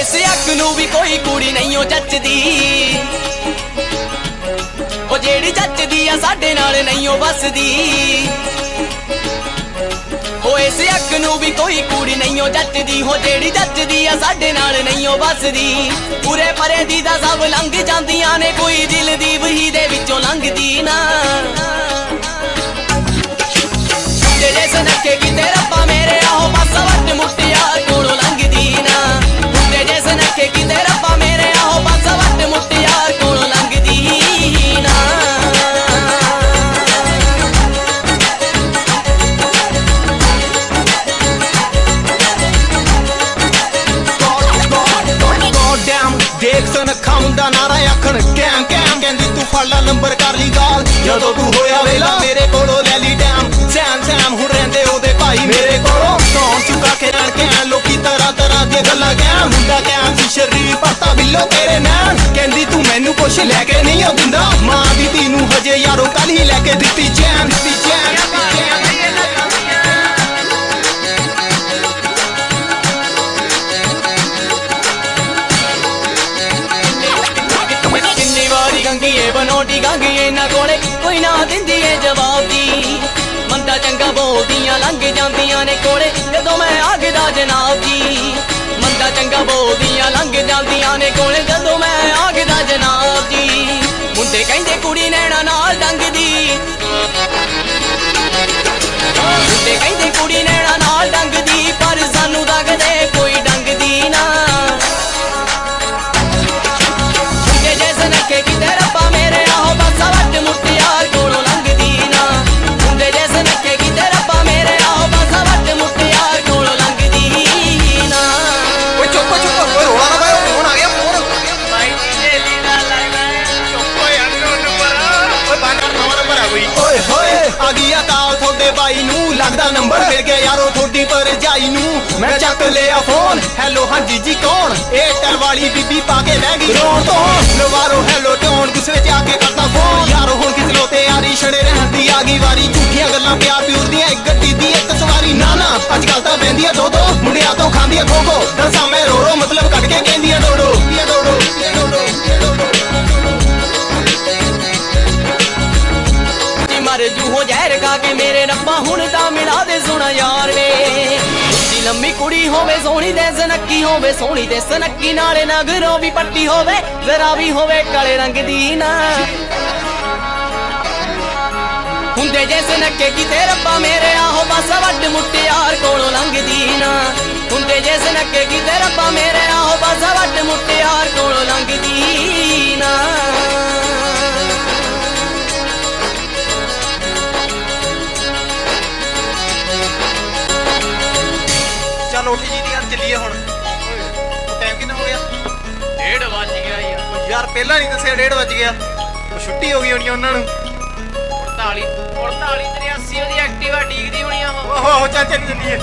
ਇਸ ਅੱਖ ਨੂੰ ਵੀ ਕੋਈ ਕੁੜੀ ਨਹੀਂ ਉਹ ਜੱਜਦੀ ਉਹ ਜਿਹੜੀ ਜੱਚਦੀ ਆ ਸਾਡੇ ਨਾਲ ਨਹੀਂ ਉਹ ਵੱਸਦੀ। ਉਹ ਇਸ ਅੱਖ ਨੂੰ ਵੀ ਕੋਈ ਕੁੜੀ ਨਹੀਂ ਉਹ ਜੱਚਦੀ। ਹੋ ਜਿਹੜੀ ਜੱਚਦੀ ਆ ਸਾਡੇ ਨਾਲ ਨਹੀਂ ਉਹ ਵੱਸਦੀ। ਪੂਰੇ ਪਰੇ ਦੀ ਦਾ ਸਭ ਲੰਘ ਜਾਂਦੀਆਂ ਨੇ ਕੋਈ ਦਿਲ ਦੀ ਵੀ ਫੜ ਲੈ ਨੰਬਰ ਕਰ ਲਈ ਗਾਲ ਜਦੋਂ ਤੂੰ ਹੋਇਆ ਵੇਲਾ, ਮੇਰੇ ਕੋਲੋਂ ਲੈ ਲਈ ਟਾਈਮ। ਸੈਮ ਸੈਮ, ਹੁਣ ਰਹਿੰਦੇ ਉਹਦੇ ਭਾਈ ਮੇਰੇ ਕੋਲੋਂ। ਕੌਣ ਚੁਕਾ ਕੇ ਰਣ ਕੇ ਲੋਕੀ ਤਰ੍ਹਾਂ ਤਰ੍ਹਾਂ ਦੀਆਂ ਗੱਲਾਂ ਕਹਿ ਮੁੰਡਾ ਕਹਿ ਬਨੋਟੀ ਇਹਨਾਂ ਕੋਲੇ, ਕੋਈ ਨਾ ਦਿੰਦੀ ਏ ਜਵਾਬ ਦੀ ਮੰਦਾ ਚੰਗਾ ਬੋਲਦੀਆਂ, ਲੰਘ ਜਾਂਦੀਆਂ ਨੇ ਕੋਲੇ, ਜਦੋਂ ਮੈਂ ਆਗਦਾ ਜਨਾਬ ਜੀ। ਮੰਦਾ ਚੰਗਾ ਬੋਲਦੀਆਂ, ਲੰਘ ਜਾਂਦੀਆਂ ਨੇ ਕੋਲੇ। ਆ ਗਈ ਆ ਕਾਲ ਤੁਹਾਡੇ ਬਾਈ ਨੂੰ। ਲੱਗਦਾ ਨੰਬਰ ਮਿਲ ਗਿਆ ਯਾਰੋ ਤੁਹਾਡੀ ਭਰਜਾਈ ਨੂੰ। ਮੈਂ ਚੱਕ ਲਿਆ ਫੋਨ ਹੈਲੋ ਹਾਂਜੀ ਜੀ ਕੌਣ? ਏਅਰਟੈਲ ਵਾਲੀ ਬੀਬੀ ਪਾ ਕੇ ਬਹਿ ਗਈ। ਰੋਣ ਤੋਂ ਲਵਾਰੋ ਹੈਲੋ ਟੋਨ ਗੁੱਸੇ ਚ ਆ ਕੇ ਕਰਦਾ ਫੋਨ ਯਾਰੋ ਹੁਣ ਕਿਸ ਲੋ ਤੇ ਯਾਰੀ ਛੜੇ ਰਹਿਣ ਦੀ ਆ ਗਈ ਵਾਰੀ। ਝੂਠੀਆਂ ਗੱਲਾਂ ਪਿਆਰ ਪਿਉਰ ਦੀਆਂ ਇੱਕ ਗੱਡੀ ਦੀ ਇੱਕ ਸਵਾਰੀ। ਨਾ ਨਾ ਅੱਜ ਕੱਲ ਤਾਂ ਬਹਿੰਦੀਆਂ ਦੋ ਦੋ ਮੁੰਡਿਆਂ ਤੋਂ ਖਾਂਦੀਆਂ ਖੋਖੋ। ਦਸਾਂ ਮਰ ਜ਼ਹਿਰ ਖਾ ਕੇ ਮੇਰੇ ਰੱਬਾ ਹੁਣ ਤਾਂ ਮਿਲਾ ਦੇ ਸੋਹਣਾ ਯਾਰ ਵੇ। ਉੱਚੀ ਲੰਮੀ ਕੁੜੀ ਹੋਵੇ, ਸੋਹਣੀ ਤੇ ਸਨੱਕੀ ਹੋਵੇ, ਸੋਹਣੀ ਤੇ ਸਨੱਕੀ ਨਾਲੇ ਨਗਰੋਂ ਵੀ ਪੱਟੀ ਹੋਵੇ, ਜ਼ਰਾ ਵੀ ਹੋਵੇ ਕਾਲੇ ਰੰਗ ਦੀ ਨਾ। ਹੁੰਦੇ ਜੇ ਸਨੱਕੇ ਕਿਤੇ ਰੱਬਾ ਮੇਰੇ, ਆਹੋ ਬਸ ਵੱਡ ਮੁੱਟਿਆਰ ਕੋਲੋਂ ਲੰਘਦੀ ਨਾ। ਹੁੰਦੇ ਜੇ ਸਨੱਕੇ ਕਿਤੇ ਰੱਬਾ ਮੇਰੇ, ਆਹੋ ਬਸ ਵੱਡ ਮੁੱਟਿਆਰ ਕੋਲੋਂ ਯਾਰ ਪਹਿਲਾਂ ਨਹੀਂ ਦੱਸਿਆ 1:30 ਵਜ ਗਿਆ। ਛੁੱਟੀ ਹੋ ਗਈ ਹੋਣੀ ਉਹਨਾਂ ਨੂੰ। 48 48 83 ਉਹਦੀ ਐਕਟਿਵਾ ਡੀਕਦੀ ਹੋਣੀ ਆ ਉਹ। ਓਹੋ ਚੱਲ ਚੱਲ ਚੱਲੀਏ